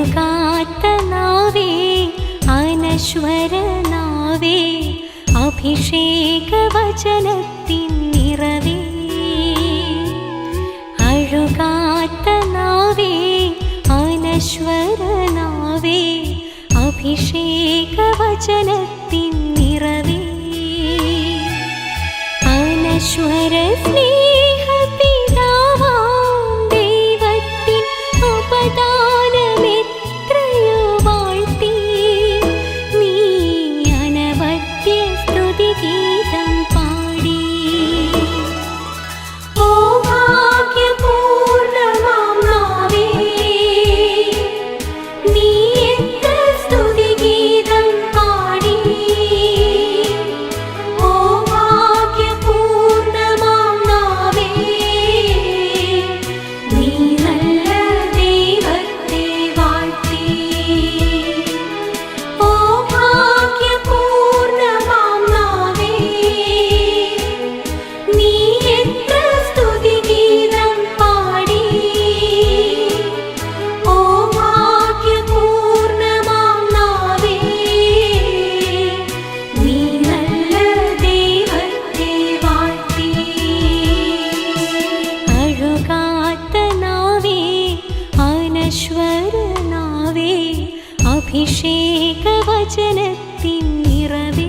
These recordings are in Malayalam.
അനകാത്ത നാവേ അനശ്വര നാവേ അഭിഷേക വചനത്തിൻ നിറവേ. അഴുകാത്ത നാവേ അഭിഷേക വചനത്തിൻ നിറവേ. അനശ്വര സ്നേഹ അഭിഷേകവചനത്തിൻ നിറവേ.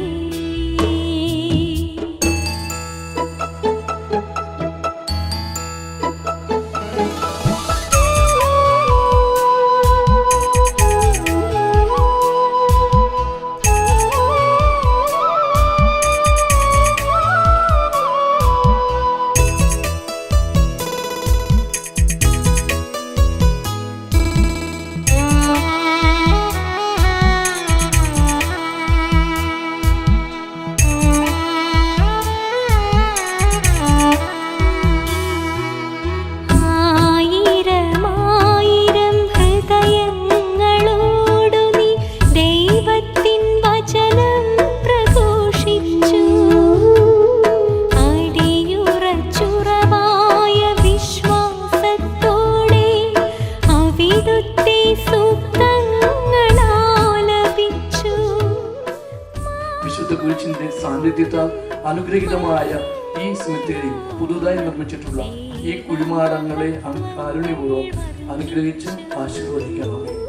സാന്നിധ്യത്താൽ അനുഗ്രഹീതമായ ഈ സിമിത്തേരി പുതുതായി നിർമ്മിച്ചിട്ടുള്ള ഈ കുഴിമാടങ്ങളെ കാരുണ്യപൂർവം അനുഗ്രഹിച്ച് ആശീർവദിക്കണം